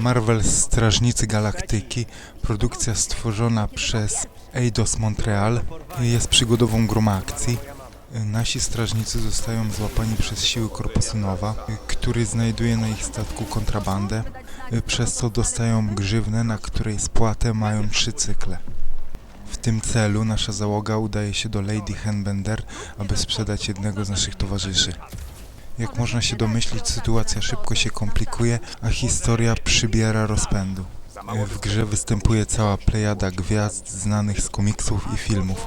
Marvel Strażnicy Galaktyki, produkcja stworzona przez Eidos Montreal, jest przygodową grą akcji. Nasi strażnicy zostają złapani przez siły Korpusu Nowa, który znajduje na ich statku kontrabandę, przez co dostają grzywnę, na której spłatę mają trzy cykle. W tym celu nasza załoga udaje się do Lady Henbender, aby sprzedać jednego z naszych towarzyszy. Jak można się domyślić, sytuacja szybko się komplikuje, a historia przybiera rozpędu. W grze występuje cała plejada gwiazd znanych z komiksów i filmów.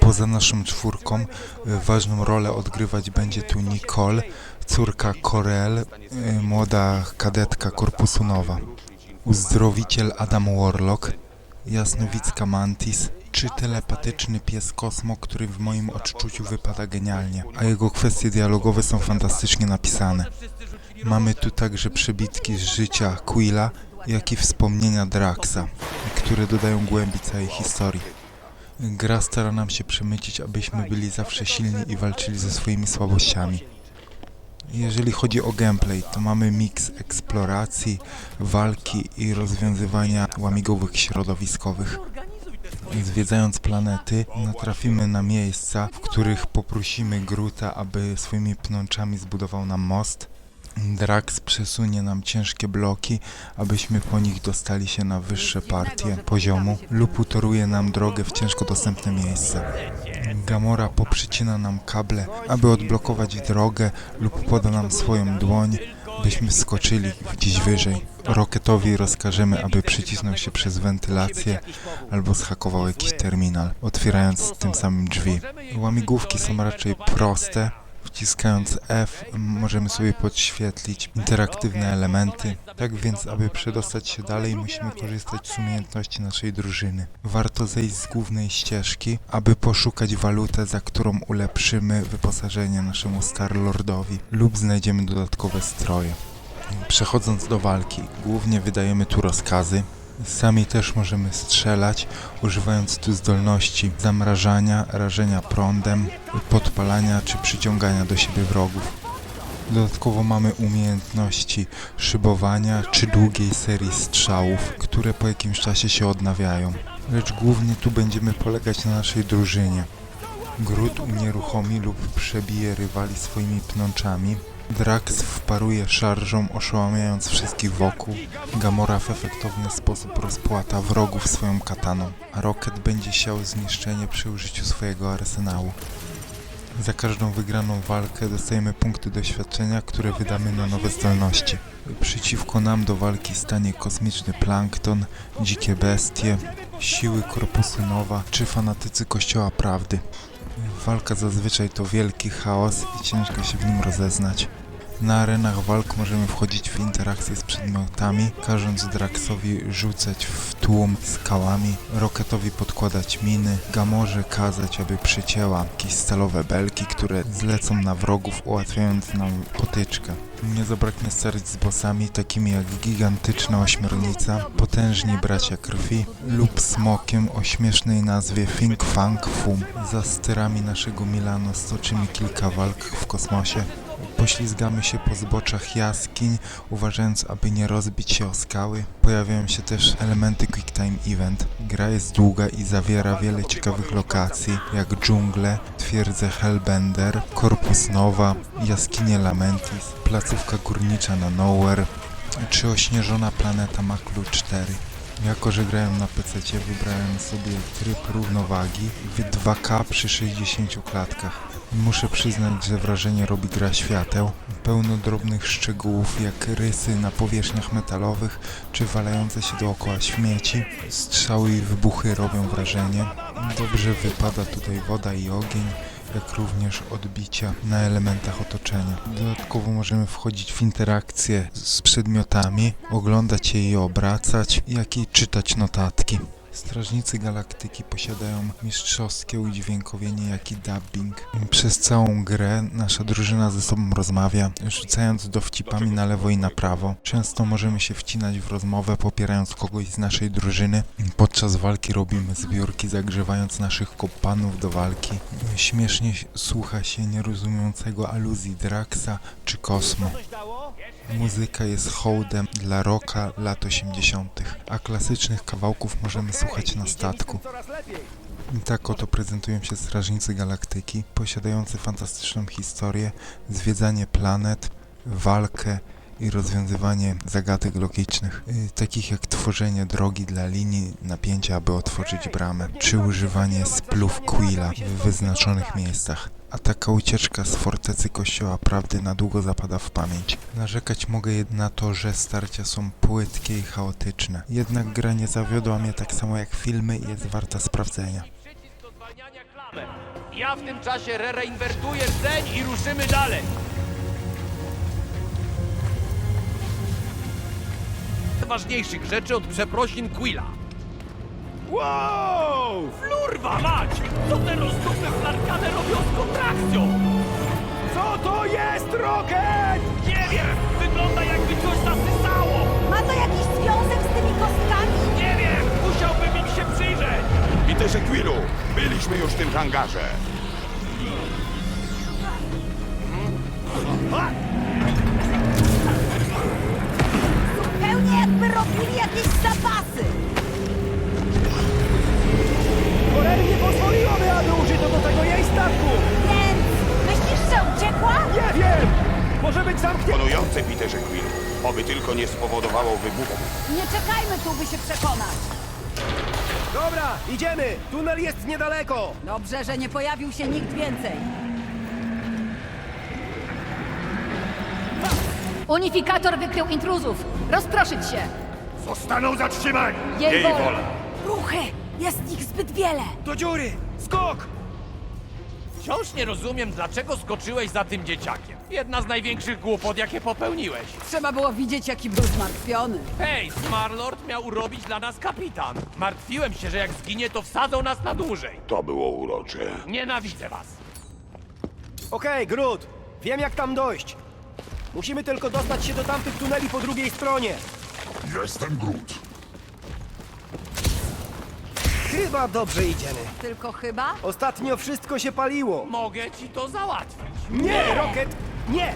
Poza naszą czwórką ważną rolę odgrywać będzie tu Nicole, córka Corel, młoda kadetka Korpusu Nowa, uzdrowiciel Adam Warlock, jasnowicka Mantis, czy telepatyczny pies Kosmo, który w moim odczuciu wypada genialnie, a jego kwestie dialogowe są fantastycznie napisane. Mamy tu także przebitki z życia Quilla, jak i wspomnienia Draxa, które dodają głębi całej historii. Gra stara nam się przemycić, abyśmy byli zawsze silni i walczyli ze swoimi słabościami. Jeżeli chodzi o gameplay, to mamy miks eksploracji, walki i rozwiązywania łamigłówek środowiskowych. Zwiedzając planety, natrafimy na miejsca, w których poprosimy Gruta, aby swoimi pnączami zbudował nam most. Drax przesunie nam ciężkie bloki, abyśmy po nich dostali się na wyższe partie poziomu lub utoruje nam drogę w ciężko dostępne miejsca. Gamora poprzycina nam kable, aby odblokować drogę lub poda nam swoją dłoń, byśmy skoczyli gdzieś wyżej. Rocketowi rozkażemy, aby przycisnął się przez wentylację albo zhakował jakiś terminal, otwierając tym samym drzwi. Łamigłówki są raczej proste. Wciskając F możemy sobie podświetlić interaktywne elementy. Tak więc, aby przedostać się dalej, musimy korzystać z umiejętności naszej drużyny. Warto zejść z głównej ścieżki, aby poszukać walutę, za którą ulepszymy wyposażenie naszemu Starlordowi lub znajdziemy dodatkowe stroje. Przechodząc do walki, głównie wydajemy tu rozkazy. Sami też możemy strzelać, używając tu zdolności zamrażania, rażenia prądem, podpalania czy przyciągania do siebie wrogów. Dodatkowo mamy umiejętności szybowania czy długiej serii strzałów, które po jakimś czasie się odnawiają. Lecz głównie tu będziemy polegać na naszej drużynie. Grud unieruchomi lub przebije rywali swoimi pnączami. Drax wparuje szarżą, oszałamiając wszystkich wokół. Gamora w efektowny sposób rozpłata wrogów swoją kataną, a Rocket będzie siał zniszczenie przy użyciu swojego arsenału. Za każdą wygraną walkę dostajemy punkty doświadczenia, które wydamy na nowe zdolności. Przeciwko nam do walki stanie kosmiczny plankton, dzikie bestie, siły Korpusu Nowa czy fanatycy Kościoła Prawdy. Walka zazwyczaj to wielki chaos i ciężko się w nim rozeznać. Na arenach walk możemy wchodzić w interakcje z przedmiotami, każąc Draxowi rzucać w tłum skałami, Rocketowi podkładać miny, Gamorze kazać, aby przycięła jakieś stalowe belki, które zlecą na wrogów, ułatwiając nam potyczkę. Nie zabraknie starć z bossami takimi jak gigantyczna ośmiornica, potężni bracia krwi lub smokiem o śmiesznej nazwie Fing Fang Fum. Za sterami naszego Milano stoczymy kilka walk w kosmosie. Poślizgamy się po zboczach jaskiń, uważając, aby nie rozbić się o skały. Pojawiają się też elementy Quick Time Event. Gra jest długa i zawiera wiele ciekawych lokacji, jak dżungle, twierdzę Hellbender, Korpus Nowa, jaskinie Lamentis, placówka górnicza na Nowhere, czy ośnieżona planeta Maklu 4. Jako, że grałem na PC, wybrałem sobie tryb równowagi w 2K przy 60 klatkach. Muszę przyznać, że wrażenie robi gra świateł. Pełno drobnych szczegółów, jak rysy na powierzchniach metalowych, czy walające się dookoła śmieci. Strzały i wybuchy robią wrażenie. Dobrze wypada tutaj woda i ogień jak również odbicia na elementach otoczenia. Dodatkowo możemy wchodzić w interakcje z przedmiotami, oglądać je i obracać, jak i czytać notatki. Strażnicy Galaktyki posiadają mistrzowskie udźwiękowienie, jak i dubbing. Przez całą grę nasza drużyna ze sobą rozmawia, rzucając dowcipami na lewo i na prawo. Często możemy się wcinać w rozmowę, popierając kogoś z naszej drużyny. Podczas walki robimy zbiórki, zagrzewając naszych kompanów do walki. Śmiesznie słucha się nierozumiejącego aluzji Draxa czy Kosmo. Muzyka jest hołdem dla rocka lat 80., a klasycznych kawałków możemy słuchać na statku. I tak oto prezentują się Strażnicy Galaktyki, posiadający fantastyczną historię, zwiedzanie planet, walkę i rozwiązywanie zagadek logicznych, y, takich jak tworzenie drogi dla linii napięcia, aby otworzyć bramę, czy używanie splów Quilla w wyznaczonych miejscach. A taka ucieczka z fortecy Kościoła Prawdy na długo zapada w pamięć. Narzekać mogę na to, że starcia są płytkie i chaotyczne. Jednak gra nie zawiodła mnie tak samo jak filmy i jest warta sprawdzenia. Ja w tym czasie reinwertuję rdzeń i ruszymy dalej. Ważniejszych rzeczy od przeprosin Quilla. Wow! Flurwa mać! Co te rozdupne flarkane robią z kontrakcją? Co to jest, Rocket? Nie wiem! Wygląda jakby coś zasysało! Ma to jakiś związek z tymi kostkami? Nie wiem! Musiałbym im się przyjrzeć! Peterze Quillu, byliśmy już w tym hangarze. Zupełnie jakby robili jakieś Zamknięty. Imponujące, Peterze Quillu. Oby tylko nie spowodowało wybuchu. Nie czekajmy tu, by się przekonać. Dobra, idziemy. Tunel jest niedaleko. Dobrze, że nie pojawił się nikt więcej. Unifikator wykrył intruzów. Rozproszyć się. Zostaną zatrzymani! Jej wola. Ruchy! Jest ich zbyt wiele. Do dziury. Skok! Wciąż nie rozumiem, dlaczego skoczyłeś za tym dzieciakiem. Jedna z największych głupot, jakie popełniłeś. Trzeba było widzieć, jaki był zmartwiony. Hej, Smarlord miał urobić dla nas kapitan. Martwiłem się, że jak zginie, to wsadzą nas na dłużej. To było urocze. Nienawidzę was. Okej, Groot. Wiem, jak tam dojść. Musimy tylko dostać się do tamtych tuneli po drugiej stronie. Jestem Groot. Chyba dobrze idziemy. Tylko chyba? Ostatnio wszystko się paliło. Mogę ci to załatwić. Nie, Rocket! Nie!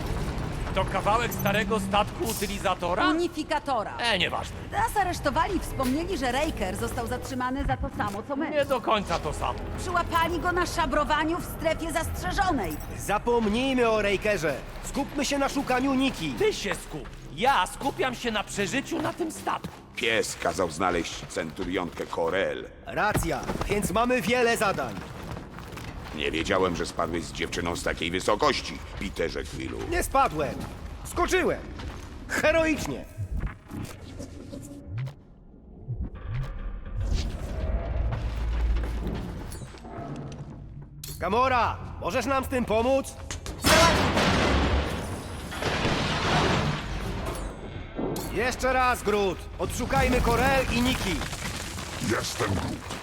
To kawałek starego statku utylizatora? Unifikatora. E, nieważne. Nas aresztowali i wspomnieli, że Raker został zatrzymany za to samo, co my. Nie do końca to samo. Przyłapali go na szabrowaniu w strefie zastrzeżonej. Zapomnijmy o Rakerze. Skupmy się na szukaniu Niki. Ty się skup. Ja skupiam się na przeżyciu na tym statku. Pies kazał znaleźć centurionkę Korel. Racja, więc mamy wiele zadań. Nie wiedziałem, że spadłeś z dziewczyną z takiej wysokości, Peterze Quillu. Nie spadłem. Skoczyłem. Heroicznie. Gamora, możesz nam z tym pomóc? Jeszcze raz, Groot. Odszukajmy Korel i Niki. Jestem Groot.